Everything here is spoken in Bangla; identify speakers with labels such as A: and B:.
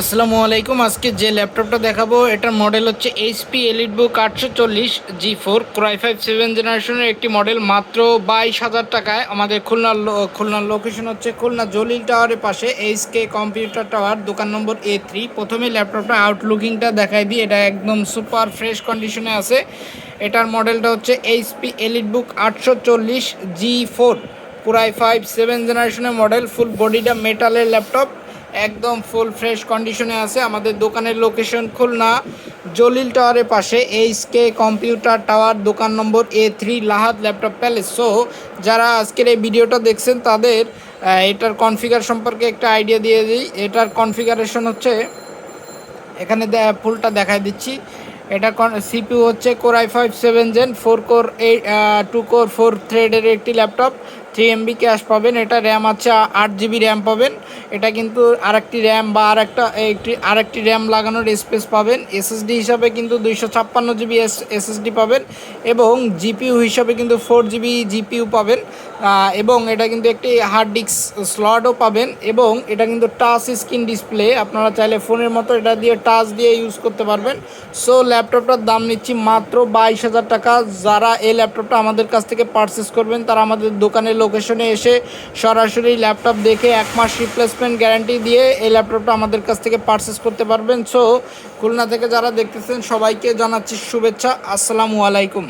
A: আসসালামু আলাইকুম। আজকে যে ল্যাপটপটা দেখাবো, এটার মডেল হচ্ছে এইচপি এলিট বুক আটশো চল্লিশ G four core I five seven জেনারেশনের একটি মডেল মাত্র বাইশ হাজার টাকায়। আমাদের খুলনার খুলনার লোকেশন হচ্ছে খুলনা জলিল টাওয়ারের পাশে এইচ কে কম্পিউটার টাওয়ার দোকান নম্বর এ থ্রি প্রথমে ল্যাপটপটা আউটলুকিংটা দেখাই দিই, এটা একদম সুপার ফ্রেশ কন্ডিশনে আছে। এটার মডেলটা হচ্ছে এইচপি এলিট বুক আটশো চল্লিশ জি ফোর পুরাই ফাইভ সেভেন জেনারেশনের মডেল ফুল বডিটা মেটালের ল্যাপটপ। একদম ফুল ফ্রেশ কন্ডিশনে আছে। আমাদের দোকানের লোকেশন খুলনা, জলিল টাওয়ারের পাশে, এইচ কে কম্পিউটার টাওয়ার, দোকান নম্বর এ থ্রি লাহাদ ল্যাপটপ প্যালেস। সো যারা আজকের এই ভিডিওটা দেখছেন, তাদের এটার কনফিগার সম্পর্কে একটা আইডিয়া দিয়ে দিই। এটার কনফিগারেশন হচ্ছে, এখানে ফুলটা দেখায় দিচ্ছি। এটা সিপিউ হচ্ছে core i five seven gen four core eight two core four থ্রেডের একটি ল্যাপটপ থ্রি এমবি ক্যাশ পাবেন। এটা র্যাম আছে, আট জিবি র্যাম পাবেন। এটা কিন্তু আরেকটি র্যাম বা আরেকটা, একটি, আরেকটি র্যাম লাগানোর স্পেস পাবেন। এসএসডি হিসাবে কিন্তু দুইশো ছাপ্পান্ন জিবি এস এসএসডি পাবেন এবং জিপিউ হিসাবে কিন্তু ফোর জিবি জিপিইউ পাবেন। এবং এটা কিন্তু একটি হার্ড ডিস্ক স্লটও পাবেন এবং এটা কিন্তু টাচ স্ক্রিন ডিসপ্লে আপনারা চাইলে ফোনের মতো এটা দিয়ে টাচ দিয়ে ইউজ করতে পারবেন। সো ল্যাপটপটার দাম নিচ্ছি মাত্র বাইশ হাজার টাকা। যারা এই ল্যাপটপটা আমাদের কাছ থেকে পারচেস করবেন, তারা আমাদের দোকানের লোকেশনে এসে সরাসরি ল্যাপটপ দেখে এক মাস রিপ্লেসমেন্ট গ্যারান্টি দিয়ে এই ল্যাপটপটা আমাদের কাছ থেকে পারচেস করতে পারবেন। সো খুলনা থেকে যারা দেখতেছেন, সবাইকে জানাচ্ছি শুভেচ্ছা। আসসালামু আলাইকুম।